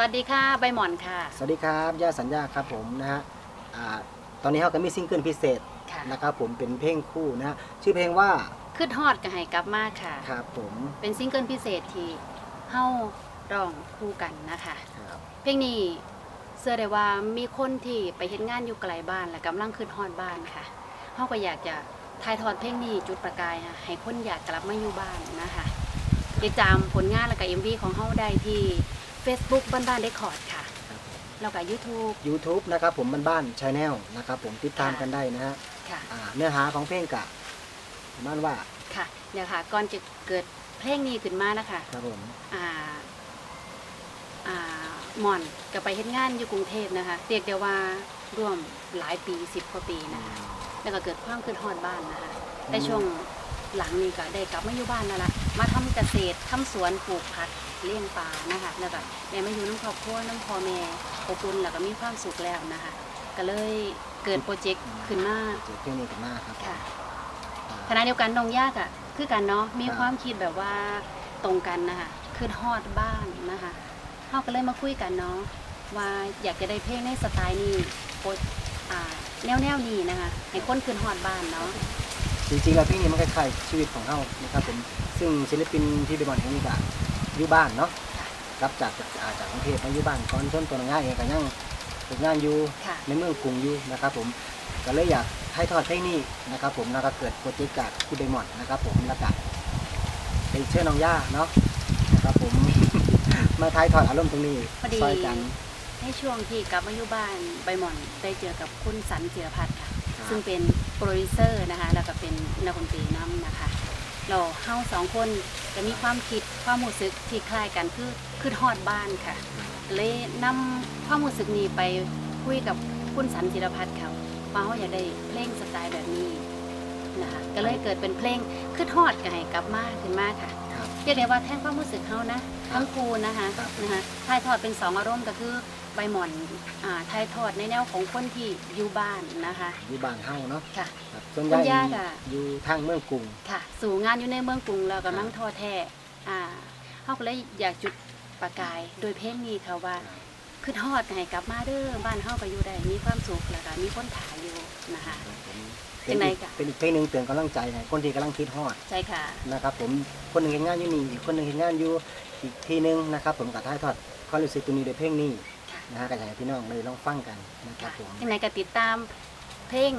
สวัสดีค่ะ ใบหมอนค่ะ สวัสดีครับย่าสัญญาครับผมนะฮะอ่าตอนนี้เราก็มีซิงเกิลพิเศษค่ะนะครับผมเป็นเพลงคู่นะฮะชื่อเพลงว่าขึ้นฮอดกับไห้กลับมาค่ะ ครับผมเป็นซิงเกิลพิเศษที่เฮาร้องคู่กันนะคะ ครับเพลงนี้เชื่อได้ว่ามีคนที่ไปเฮ็ดงานอยู่ไกลบ้านและกำลังขึ้นฮอดบ้านค่ะเฮาก็อยากจะถ่ายทอดเพลงนี้จุดประกายค่ะให้คนอยากกลับมาอยู่บ้านนะคะติดตามผลงานและก็ MV ของเฮาได้ที่ Facebook บ้านบ้านเรคคอร์ดค่ะ ครับผม แล้วก็ YouTube YouTube นะครับผมบ้านๆชาแนลนะครับผมติดตามค่ะกันได้นะฮะค่ะอ่าเนื้อหาของเพลงกะประมาณว่าค่ะเนี่ยค่ะก่อนจะเกิดเพลงนี้ขึ้นมานะคะครับผมอ่าอ่าหม่อนก็ไปเฮ็ดงานอยู่กรุงเทพนะคะเรียกได้ว่าร่วมหลายปีสิบกว่าปีนะคะแล้วก็เกิดความคืนฮอดบ้านนะคะแต่ช่วง หลังนี้ก็ได้กลับมาอยู่บ้านนั่นแหละมาทำเกษตรทำสวนปลูกผักเลี้ยงปลานะคะแล้วก็ได้มาอยู่น้ำครอบครัวน้ำพ่อแม่อบอุ่นแล้วก็มีความสุขแล้วนะคะ ก็เลยเกิดโปรเจกต์ขึ้นมาเจอเพลงนี้กันมากครับค่ะอ่าขณะเดียวกันน้องยากอะคือกันเนาะมีครับความคิดแบบว่าตรงกันนะคะคือฮอดบ้านนะคะเขาก็เลยมาคุยกันเนาะว่าอยากจะได้เพลงในสไตล์นี้โปรอ่าแนวแนวๆนี้นะคะให้คนคืนฮอดบ้านเนาะ จริงๆแล้วเพลงนี้มันคล้ายๆชีวิตของเรานะครับผมซึ่งศิลปินที่เป็นบอลแห่งนี้ก็อยู่บ้านเนาะค่ะกลับจากอ่าจากกรุงเทพมาอยู่บ้านก่อนต้นตัวงานเองก็ยังฝึกงานอยู่ค่ะ ในเมืองกรุงอยู่นะครับผมก็เลยอยากให้ทอดเพลงนี้นะครับผมแล้วก็เกิดโปรเจกต์จากคุณไดมอนด์นะครับผมแล้วก็ไปเชื่อน้องย่าเนาะนะครับผม มาทายทอดอารมณ์ตรงนี้พอดี ซอยกัน ในช่วงที่กลับมาอยู่บ้านใบหม่อนได้เจอกับคุณสันจิรพัฒน์ค่ะครับ ซึ่งเป็นโปรดิวเซอร์นะคะแล้วก็เป็นนักดนตรีนำนะคะเราเฮาสองคนจะมีความคิดความรู้สึกที่คล้ายกันคือคือฮอดบ้านค่ะ เลยนำความรู้สึกนี้ไปคุยกับคุณสันจิรพัฒน์เขาว่าเขาอยากได้เพลงสไตล์แบบนี้นะคะก็เลยเกิดเป็นเพลงคือทอดกันให้กลับมาขึ้นมาค่ะครับเรียกได้ว่าแท่งความรู้สึกเขานะทั้งครูนะคะครับนะคะถ่ายทอดเป็นสองอารมณ์ก็คือ ใบหม่อนอ่าถ่ายทอดในแนวของคนที่อยู่บ้านนะคะ อยู่บ้านเฮาเนาะค่ะ ครับส่วนคุณใหญ่ย่าก็ อยู่ทางเมืองกรุง ค่ะ สู่งานอยู่ในเมืองกรุงแล้วก็มั่งทอแท้อ่าเขาก็เลยอยากจุดประกายโดยเพลงนี้ค่ะว่าคือทอดให้กลับมาเด้อบ้านเฮาก็อยู่ได้มีความสุขแล้วก็มีคนถ่ายอยู่นะคะ เป็นจังใดอีกกะเป็นอีกเพลงหนึ่งเตือนกำลังใจให้คนที่กำลังคิดฮอดใช่ค่ะ นะครับ ผมคนหนึ่งเห็นงานอยู่นี่อีกคนหนึ่งเห็นงานอยู่อีกทีหนึงนะครับ ผมกับท้ายทอดความรู้สึกตรงนี้โดยเพลงนี้ค่ะ นะฮะก็อยากให้พี่น้องเลยลองฟังกันนะครับค่ะผมจังไหนก็ติดตามเพลง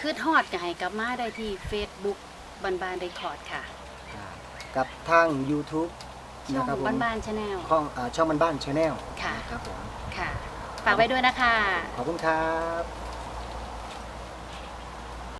คือทอดก็ให้กลับมาได้ที่ Facebook บันบานเรคคอร์ดค่ะครับกับทาง YouTube ช่อนะงครับผมบ้านบ้านชาแนล ช่องอ่าช่องบ้านบ้านชาแนลค่ะ นะครับผม ค่ะ ฝากไว้ด้วยนะคะ ขอบคุณครับ